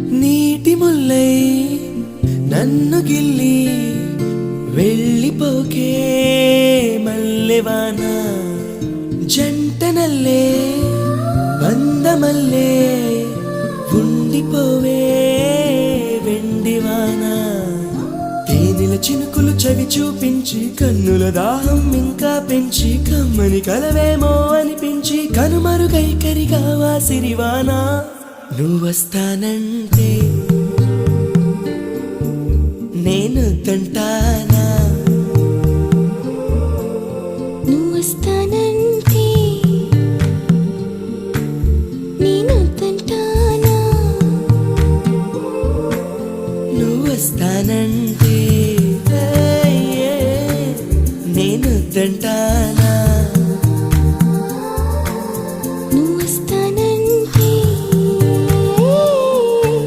నీటి ముల్లై నన్ను గిల్లి వెళ్ళిపోకే మల్లెవాన. జంట నల్లే బందమల్లే ఉండిపోవే వెండివాన. తేనెల చినుకులు చవి చూపించి కన్నుల దాహం ఇంకా పెంచి కమ్మని కలవేమో అనిపించి కనుమరుగైకరిగా కరిగావా సిరివానా. నువ్వస్తానంటే నేను తంటానా? నువ్వస్తానంటే నేను తంటానా?